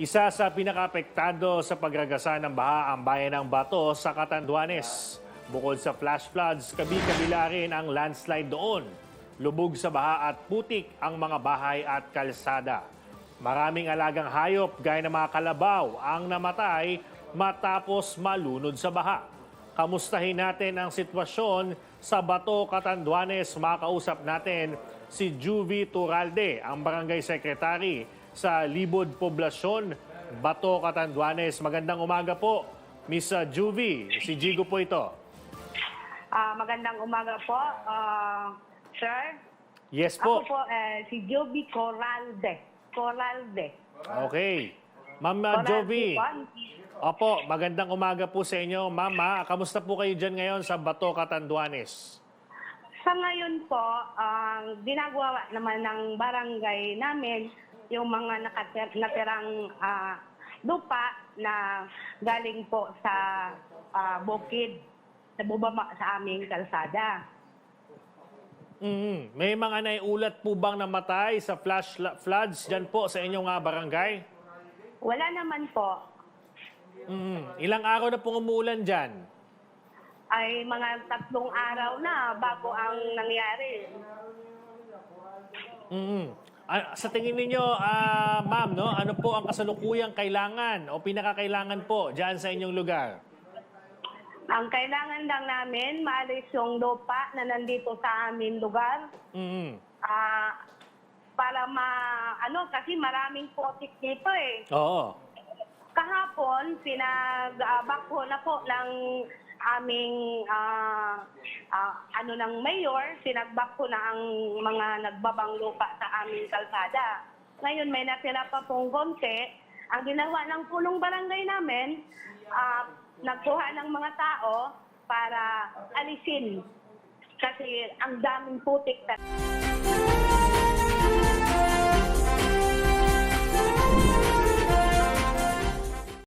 Isa sa pinakaapektado sa pagragasa ng baha ang bayan ng Bato sa Catanduanes. Bukod sa flash floods, kabi-kabila rin ang landslide doon. Lubog sa baha at putik ang mga bahay at kalsada. Maraming alagang hayop gaya ng mga kalabaw ang namatay matapos malunod sa baha. Kamustahin natin ang sitwasyon sa Bato, Catanduanes. Makausap natin si Juvie Turalde, ang barangay secretary sa Libod Poblasyon, Bato, Catanduanes. Magandang umaga po, Miss Juvie. Si Jigo po ito. Ah, magandang umaga po, ah, sir. Yes Ako po. po eh, si Joby Coralde. Coralde. Okay. Ma'am uh, Jovi. po. Opo, magandang umaga po sa inyo. Mama, kamusta po kayo dyan ngayon sa Bato, Catanduanes? Sa ngayon po, ang ginagawa naman ng barangay namin, yung mga nakatir- natirang ah, lupa na galing po sa ah, bukid, sa bubama sa aming kalsada. Mhm. May mga naiulat po bang namatay sa flash floods dyan po sa inyong uh, barangay? Wala naman po, Mhm. Ilang araw na pong umuulan dyan? ay mga tatlong araw na bago ang nangyari. Mhm. Ah, sa tingin ninyo, ah, ma'am, no, ano po ang kasalukuyang kailangan o pinakakailangan po dyan sa inyong lugar? Ang kailangan lang namin, maalis yung lupa na nandito sa aming lugar. Mhm. Ah, para ma, ano, kasi maraming potik dito eh. Oo. Kahapon, pinag-bakho na po ng aming, ah, ano ng mayor, sinagbakho na ang mga nagbabang lupa sa aming kalsada. Ngayon, may natira pa pong konti. Ang ginawa ng punong barangay namin, ah, nagkuha ng mga tao para alisin. Kasi ang daming putik.